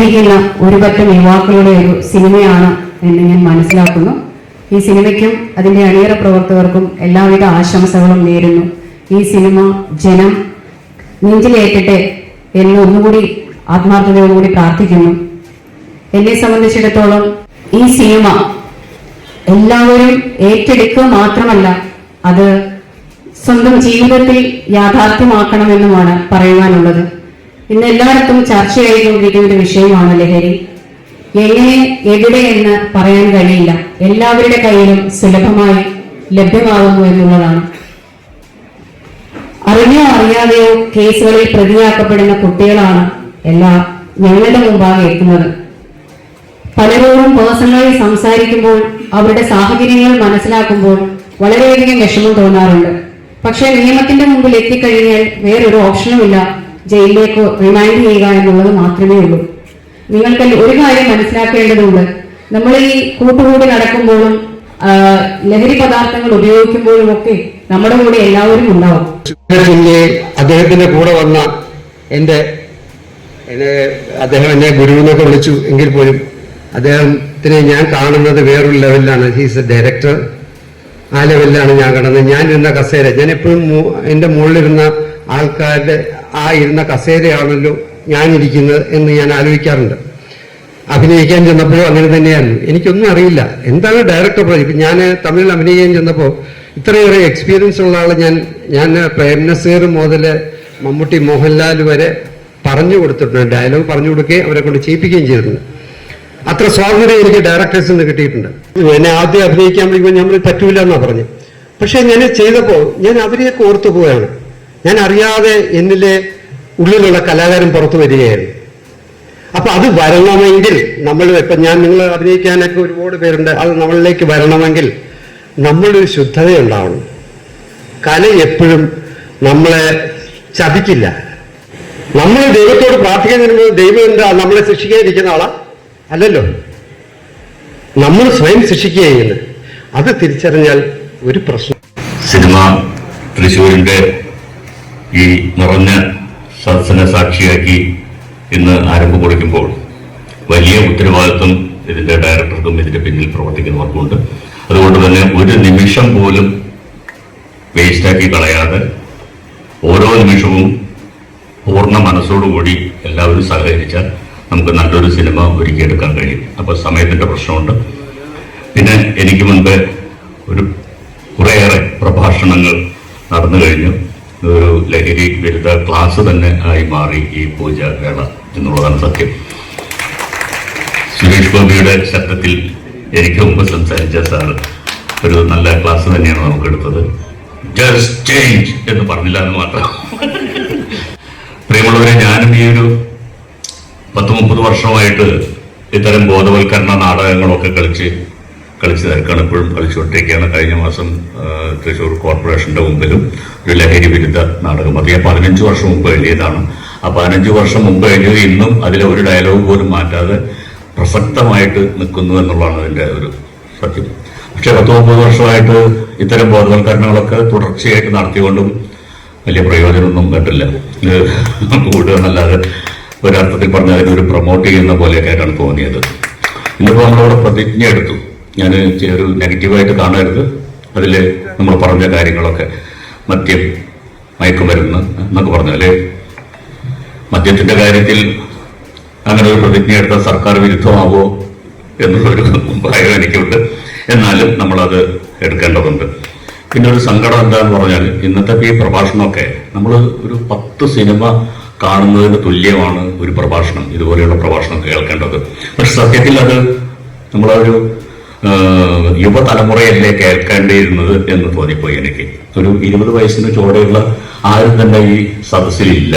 ആഗ്രഹിക്കുന്ന ഒരുപറ്റം യുവാക്കളുടെ ഒരു സിനിമയാണ് എന്ന് ഞാൻ മനസ്സിലാക്കുന്നു. ഈ സിനിമയ്ക്കും അതിന്റെ അണിയറ പ്രവർത്തകർക്കും എല്ലാവിധ ആശംസകളും നേരുന്നു. ഈ സിനിമ ജനം നെഞ്ചിലേറ്റട്ടെ എന്ന് ഒന്നുകൂടി ആത്മാർത്ഥതയോടുകൂടി പ്രാർത്ഥിക്കുന്നു. എന്നെ സംബന്ധിച്ചിടത്തോളം ഈ സിനിമ എല്ലാവരും ഏറ്റെടുക്കുക മാത്രമല്ല അത് സ്വന്തം ജീവിതത്തിൽ യാഥാർത്ഥ്യമാക്കണമെന്നുമാണ് പറയുവാനുള്ളത് ഇന്ന് എല്ലായിടത്തും ചർച്ചയായിക്കൊണ്ടിരിക്കുന്ന ഒരു വിഷയമാണ് ലഹരി. എങ്ങനെ എവിടെ എന്ന് പറയാൻ കഴിയില്ല. എല്ലാവരുടെ കയ്യിലും സുലഭമായി ലഭ്യമാകുന്നു എന്നുള്ളതാണ്. അറിഞ്ഞോ അറിയാതെയോ കേസുകളിൽ പ്രതിയാക്കപ്പെടുന്ന കുട്ടികളാണ് എല്ലാ ഞങ്ങളുടെ മുമ്പാകെ എത്തുന്നത്. പലരോടും പേഴ്സണലായി സംസാരിക്കുമ്പോൾ അവരുടെ സാഹചര്യങ്ങൾ മനസ്സിലാക്കുമ്പോൾ വളരെയധികം വിഷമം തോന്നാറുണ്ട്. പക്ഷേ നിയമത്തിന്റെ മുമ്പിൽ എത്തിക്കഴിഞ്ഞാൽ വേറൊരു ഓപ്ഷനുമില്ല. ജയിലിലേക്ക് റിമൈൻഡ് ചെയ്യുക എന്നുള്ളത് മാത്രമേ ഉള്ളൂ. നിങ്ങൾക്ക് ഒരു കാര്യം മനസ്സിലാക്കേണ്ടതുണ്ട്. നമ്മൾ ഈ കൂട്ടുകൂടി നടക്കുമ്പോഴും ലഹരി പദാർത്ഥങ്ങൾ ഉപയോഗിക്കുമ്പോഴും ഒക്കെ നമ്മുടെ കൂടെ എല്ലാവരും ഉണ്ടാവും. അദ്ദേഹത്തിന്റെ കൂടെ വന്ന എന്റെ അദ്ദേഹം എന്നെ ഗുരുവിനൊക്കെ വിളിച്ചു. എങ്കിൽ പോലും അദ്ദേഹത്തിനെ ഞാൻ കാണുന്നത് വേറൊരു ലെവലിലാണ്. ഹീസ് എ ഡയറക്ടർ ആ ലെവലിലാണ് ഞാൻ കാണുന്നത് ഞാൻ ഇരുന്ന കസേര ഞാൻ എപ്പോഴും എന്റെ മുകളിലിരുന്ന ആൾക്കാരുടെ ആ ഇരുന്ന കസേരയാണല്ലോ ഞാനിരിക്കുന്നത് എന്ന് ഞാൻ ആലോചിക്കാറുണ്ട്. അഭിനയിക്കാൻ ചെന്നപ്പോഴും അങ്ങനെ തന്നെയായിരുന്നു. എനിക്കൊന്നും അറിയില്ല. എന്താണ് ഡയറക്ടർ ഇപ്പം ഞാൻ തമിഴിൽ അഭിനയിക്കാൻ ചെന്നപ്പോൾ ഇത്രയേറെ എക്സ്പീരിയൻസ് ഉള്ള ആൾ ഞാൻ ഞാൻ പ്രേം നസീർ മുതൽ മമ്മൂട്ടി മോഹൻലാൽ വരെ പറഞ്ഞു കൊടുത്തിട്ടുണ്ട്. ഡയലോഗ് പറഞ്ഞു കൊടുക്കുകയും അവരെ കൊണ്ട് ചെയ്യിപ്പിക്കുകയും ചെയ്തിട്ടുണ്ട്. അത്ര സ്വാതന്ത്ര്യം എനിക്ക് ഡയറക്ടേഴ്സിൽ നിന്ന് കിട്ടിയിട്ടുണ്ട്. എന്നെ ആദ്യം അഭിനയിക്കാൻ വിളിക്കുമ്പോൾ ഞാൻ പറ്റൂല എന്നാണ് പറഞ്ഞു. പക്ഷേ ഞാൻ ചെയ്തപ്പോൾ ഞാൻ അവരെയൊക്കെ ഓർത്തു പോവുകയാണ് ഞാൻ അറിയാതെ എന്നിലെ ഉള്ളിലുള്ള കലാകാരൻ പുറത്തു വരികയായിരുന്നു അപ്പൊ അത് വരണമെങ്കിൽ നമ്മൾ ഇപ്പൊ ഞാൻ നിങ്ങൾ അഭിനയിക്കാനൊക്കെ ഒരുപാട് പേരുണ്ട്. അത് നമ്മളിലേക്ക് വരണമെങ്കിൽ നമ്മളൊരു ശുദ്ധതയുണ്ടാവണം. കല എപ്പോഴും നമ്മളെ ചതിക്കില്ല. നമ്മൾ ദൈവത്തോട് പ്രാർത്ഥിക്കാൻ വരുമ്പോൾ ദൈവം എന്താ നമ്മളെ ശിക്ഷിക്കാതിരിക്കുന്ന ആളാ? അല്ലല്ലോ. നമ്മൾ സ്വയം ശിക്ഷിക്കുക അത് തിരിച്ചറിഞ്ഞാൽ ഒരു പ്രശ്നം. സിനിമ തൃശ്ശൂരിന്റെ ഈ നിറഞ്ഞ സദസ്സിനെ സാക്ഷിയാക്കി ഇന്ന് ആരംഭം കുറിക്കുമ്പോൾ വലിയ ഉത്തരവാദിത്വം ഇതിന്റെ ഡയറക്ടർക്കും ഇതിന്റെ പിന്നിൽ പ്രവർത്തിക്കുന്നവർക്കുണ്ട് അതുകൊണ്ട് തന്നെ ഒരു നിമിഷം പോലും വേസ്റ്റാക്കി കളയാതെ ഓരോ നിമിഷവും പൂർണ മനസ്സോടുകൂടി എല്ലാവരും സഹകരിച്ചാൽ നമുക്ക് നല്ലൊരു സിനിമ ഒരുക്കിയെടുക്കാൻ കഴിയും. അപ്പോൾ സമയത്തിന്റെ പ്രശ്നമുണ്ട്. പിന്നെ എനിക്ക് മുൻപ് ഒരു കുറേയേറെ പ്രഭാഷണങ്ങൾ നടന്നു കഴിഞ്ഞു. ഒരു ലഹരി വിരുദ്ധ ക്ലാസ് തന്നെ ആയി മാറി ഈ പൂജ വേള എന്നുള്ളതാണ് സത്യം. സുരേഷ് ഗോപിയുടെ ശബ്ദത്തിൽ എനിക്ക് മുമ്പ് സംസാരിച്ച സാർ ഒരു നല്ല ക്ലാസ് തന്നെയാണ് നമുക്ക് എടുത്തത് ജസ്റ്റ് ചേഞ്ച് എന്ന് പറഞ്ഞില്ല എന്ന് മാത്രം. പ്രിയമുള്ളവരെ ഞാനും ഈ ഒരു പത്ത് മുപ്പത് വർഷമായിട്ട് ഇത്തരം ബോധവൽക്കരണ നാടകങ്ങളൊക്കെ കളിച്ച് കളിച്ച് തിരക്കാണ് ഇപ്പോഴും കളിച്ചുകൊണ്ടിരിക്കുകയാണ്. കഴിഞ്ഞ മാസം തൃശൂർ കോർപ്പറേഷന്റെ മുമ്പിലും ഒരു ലഹരി വിരുദ്ധ നാടകം. അത് ഞാൻ പതിനഞ്ച് വർഷം മുമ്പ് എഴുതിയതാണ്. ആ പതിനഞ്ച് വർഷം മുമ്പ് എഴുതിയത് ഇന്നും അതിലെ ഒരു ഡയലോഗ് പോലും മാറ്റാതെ പ്രസക്തമായിട്ട് നിൽക്കുന്നു എന്നുള്ളതാണ് അതിന്റെ ഒരു സത്യം. പക്ഷെ പത്ത് മുപ്പത് വർഷമായിട്ട് ഇത്തരം ബോധവൽക്കരണങ്ങളൊക്കെ തുടർച്ചയായിട്ട് നടത്തിക്കൊണ്ടും വലിയ പ്രയോജനമൊന്നും കണ്ടില്ല. കൂടുക എന്നല്ലാതെ ഒരർത്ഥത്തിൽ പറഞ്ഞ അതിനൊരു പ്രൊമോട്ട് ചെയ്യുന്ന പോലെയൊക്കെ ആയിട്ടാണ് തോന്നിയത്. ഇന്നിപ്പോൾ നമ്മളവിടെ പ്രതിജ്ഞ എടുത്തു ഞാൻ ഒരു നെഗറ്റീവായിട്ട് കാണരുത്. അതിൽ നമ്മൾ പറഞ്ഞ കാര്യങ്ങളൊക്കെ മദ്യം മയക്കുമരുന്ന് എന്നൊക്കെ പറഞ്ഞു അല്ലേ? മദ്യത്തിന്റെ കാര്യത്തിൽ അങ്ങനെ ഒരു പ്രതിജ്ഞ എടുത്ത സർക്കാർ വിരുദ്ധമാവോ എന്നുള്ളൊരു ഭയം എനിക്കുണ്ട്. എന്നാലും നമ്മളത് എടുക്കേണ്ടതുണ്ട്. പിന്നെ ഒരു സങ്കടം എന്താന്ന് പറഞ്ഞാൽ ഇന്നത്തെ ഈ പ്രഭാഷണമൊക്കെ നമ്മൾ ഒരു പത്ത് സിനിമ കാണുന്നതിന് തുല്യമാണ് ഒരു പ്രഭാഷണം ഇതുപോലെയുള്ള പ്രഭാഷണം കേൾക്കേണ്ടത്. പക്ഷെ സത്യത്തിൽ അത് നമ്മളൊരു യുവതലമുറയല്ലേ കേൾക്കേണ്ടിയിരുന്നത് എന്ന് തോന്നിപ്പോയി എനിക്ക്. ഒരു ഇരുപത് വയസ്സിന് ചുവടെയുള്ള ആരും തന്നെ ഈ സദസ്സിലില്ല.